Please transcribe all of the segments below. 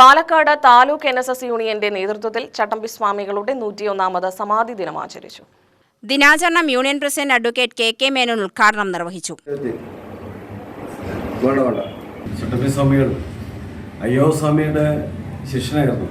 Palakkad taluk N S S യൂണിയന്റെ നേതൃത്വത്തിൽ ചട്ടമ്പി സ്വാമികളുടെ നൂറ്റിയൊന്നാമത് സമാധി ദിനം ആചരിച്ചു. ദിനാചരണം union president advocate K K Menon ഉദ്ഘാടനം നിർവഹിച്ചു. ചട്ടമ്പി സ്വാമികൾ അയ്യോ സ്വാമിയുടെ ശിഷ്യനായിരുന്നു.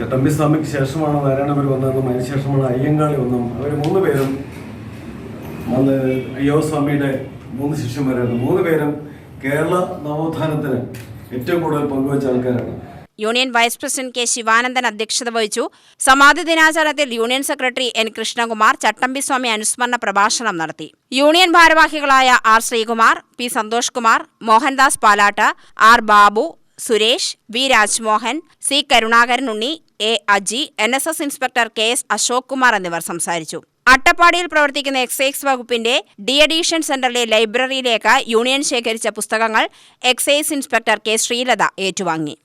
ചട്ടമ്പി സ്വാമിക്ക് ശേഷമാണ് നാരായണപുരം വന്നതെന്നും അതിനുശേഷമാണ് അയ്യങ്കാളി വന്നും അവർ മൂന്ന് പേരും വന്ന് അയ്യോ സ്വാമിയുടെ മൂന്ന് ശിഷ്യന്മാരായിരുന്നു. മൂന്ന് പേരും കേരള നവോത്ഥാനത്തിന് ഏറ്റവും കൂടുതൽ പങ്കുവച്ച ആൾക്കാരാണ്. Union vice president K Sivanandan അധ്യക്ഷത വഹിച്ചു. സമാധി ദിനാചരണത്തിൽ union secretary N Krishnakumar Chattampiswami അനുസ്മരണ പ്രഭാഷണം നടത്തി. യൂണിയൻ ഭാരവാഹികളായ R Sreekumar P Santhosh Kumar Mohandas Palatt R Babu Suresh V Rajmohan C Karunakaran Unni A Aji N S S inspector K S Ashok Kumar എന്നിവർ സംസാരിച്ചു. അട്ടപ്പാടിയിൽ പ്രവർത്തിക്കുന്ന excise വകുപ്പിന്റെ de addiction സെന്ററിലെ ലൈബ്രറിയിലേക്ക് യൂണിയൻ ശേഖരിച്ച പുസ്തകങ്ങൾ എക്സൈസ് ഇൻസ്പെക്ടർ കെ ശ്രീലത ഏറ്റുവാങ്ങി.